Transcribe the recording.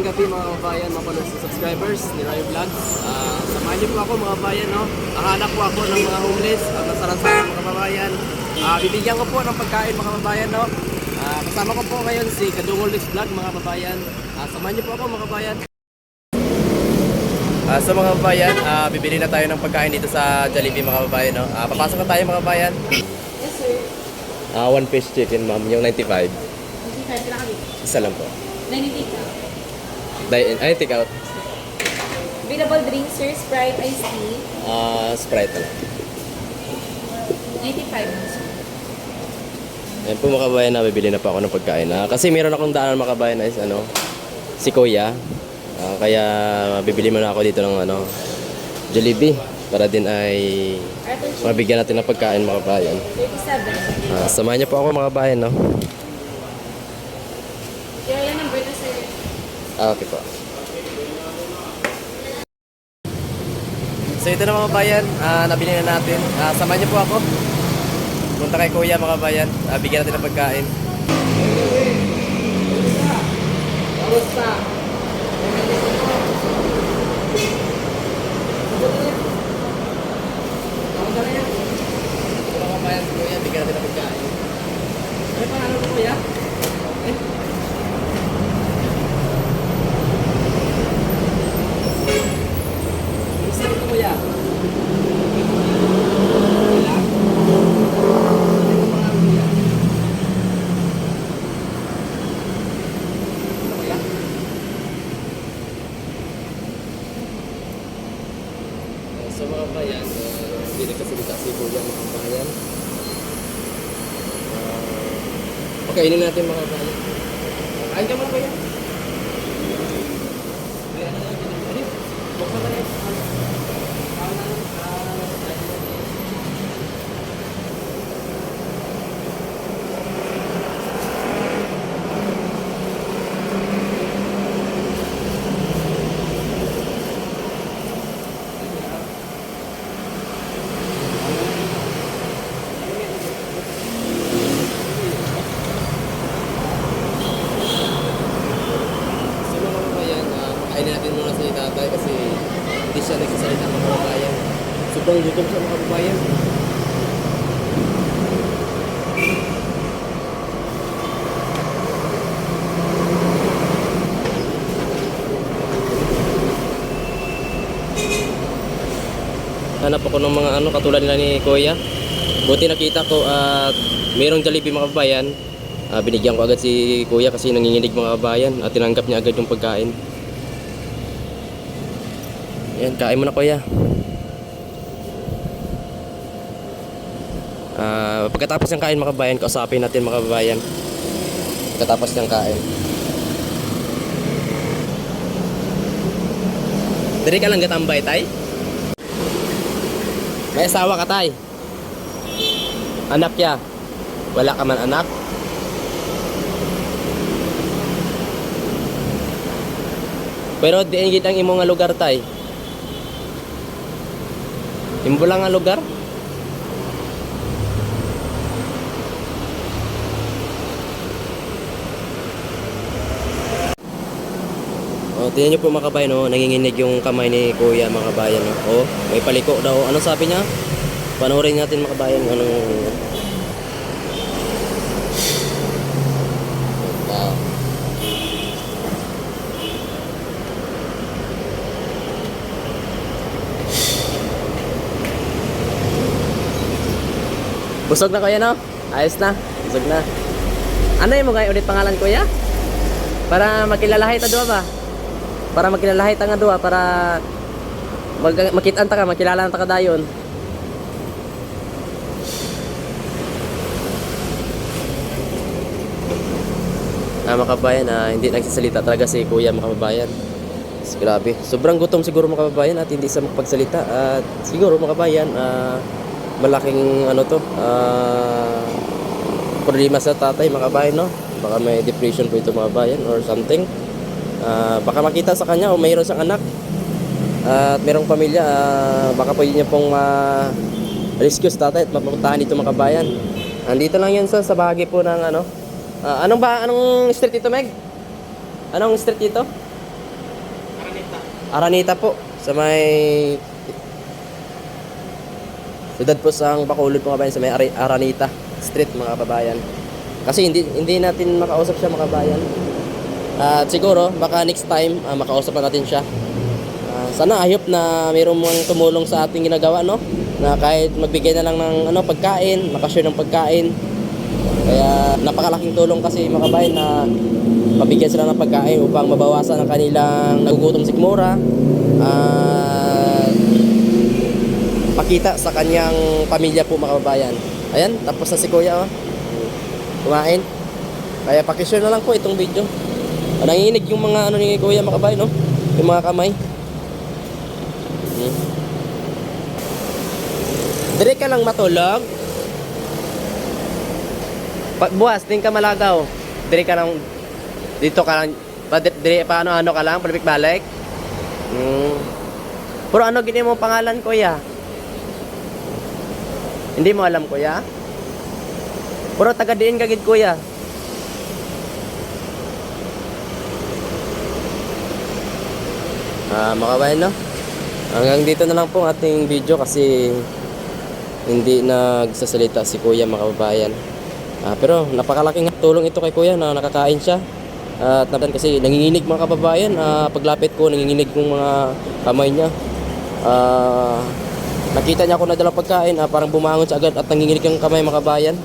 magandang gabi mga kabayan, mga followers and subscribers ni Rayo Vlogs. Ah, samahan niyo po ako mga kabayan, no? Nahanap po ako ng mga homeless, ang nasaransaran mga kababayan. Ah, bibigyan ko po ng pagkain mga kababayan, no? Ah, kasama ko po ngayon si Kadungol Vlog mga kababayan. Ah, samahan niyo po ako mga kababayan. Ah, so mga kababayan, ah, bibili na tayo ng pagkain dito sa Jollibee mga kababayan, no? Ah, papasok na tayo mga kababayan. Yes, sir. Ah, one piece chicken, ma'am, yung 95. Hindi kahit lang kami. Isa lang po. Nanitika. Dine in, ay, take out. Available drinks, sir. Sprite, iced tea. Ah, Sprite na lang. 95 lang, sir. Ayan po mga kabayan, nabibili na po ako ng pagkain. Ah, kasi meron akong daanan mga kabayan na is ano, si Kuya. Ah, kaya bibili muna ako dito ng ano, Jollibee para din ay Arthur mabigyan natin ng pagkain mga kabayan. 37. Ah, samahan niyo po ako mga kabayan, no? Kaya yan number na, sir. Ah, okay po. So ito na mga kabayan, ah, nabili na natin. Ah, samahan niyo po ako. Punta kay Kuya mga kabayan, ah, bigyan natin ng pagkain. Ito mga kabayan, si Kuya, bigyan natin ng pagkain. Ano pangalan mo Kuya? Eh? Isa ito kuya. Wala? Ano pangalan kuya? Ano kuya? Eh, So mga bayan, uh, hindi nagkasalita si kuya mga bayan. Uh, pakainin natin mga bayan. Kain ka muna kuya. Buksan na rin. So mga kabayan, uh, pakainin natin muna sa tatay kasi hindi siya nagsasalita ng mga kabayan. Sobrang gutom sa mga kabayan. Hanap ako ng mga ano katulad nila ni Kuya. Buti nakita ko at mayroong Jollibee mga kabayan. Ah, binigyan ko agad si Kuya kasi nanginginig mga kabayan at tinanggap niya agad yung pagkain. Yan, kain mo na Kuya. Ah, pagkatapos ng kain mga kabayan, kausapin natin mga kabayan. Pagkatapos ng kain. Dari ka lang gatambay, tay? May asawa ka, tay? Anak ya? Wala ka man anak? Pero di gid ang imo nga lugar tay. Imbo lang nga lugar? Oh, tingnan niyo po mga kabayan, oh, nanginginig yung kamay ni Kuya mga kabayan. Oh, oh may paliko daw. Ano sabi niya? Panoorin natin mga kabayan anong Wow. Busog na kuya no? Ayos na. Busog na. Ano yung mga ulit pangalan kuya? Para makilalahay ta duwa ba? Para makilalahay ta nga duwa para mag makitaan ta ka, makilala ta ka dayon. Ah, mga kabayan, ah, hindi nagsasalita talaga si Kuya mga kababayan. Mas Grabe. Sobrang gutom siguro mga kababayan at hindi siya makapagsalita. At siguro mga kababayan, ah, malaking ano to, ah, problema sa tatay mga kabayan, no? Baka may depression po ito mga kabayan or something. Ah, baka makita sa kanya o mayroon siyang anak at mayroong pamilya, ah, baka pwede niya pong ma rescue sa tatay at mapuntahan dito mga kabayan. Andito lang yan sa, sa bahagi po ng ano. Ah, anong ba, anong street ito, Meg? Anong street ito? Aranita po sa may Sudad po sa Bacolod mga kabayan sa may Aranita Street mga kababayan. Kasi hindi hindi natin makausap siya mga kabayan. At siguro baka next time ah, makausap pa natin siya. Ah, sana ayop na mayroong mga tumulong sa ating ginagawa no na kahit magbigay na lang ng ano pagkain, makashare ng pagkain. Kaya napakalaking tulong kasi mga kabayan na mabigyan sila ng pagkain upang mabawasan ang kanilang nagugutom sikmura at pakita sa kanyang pamilya po mga kababayan. Ayan, tapos na si Kuya oh. Kumain. Kaya pakishare na lang po itong video. Ah, nanginginig yung mga ano ni Kuya mga kababayan, no? Yung mga kamay. Hmm. Dire ka lang matulog. Pa- buwas, din ka malagaw. Dire ka lang dito ka lang pa dire paano ano ka lang palibik balik. Hmm. Pero ano gini mo pangalan kuya? Hindi mo alam kuya? Pero taga diin ka gid kuya. Ah, mga kabayan, no? Hanggang dito na lang po ang ating video kasi hindi nagsasalita si Kuya mga kababayan. Ah, pero napakalaking tulong ito kay Kuya na nakakain siya. At naman kasi nanginginig mga kababayan, ah, paglapit ko nanginginig yung mga kamay niya. Ah, nakita niya ako na dalang pagkain, ah, parang bumangon siya agad at nanginginig yung kamay mga kababayan.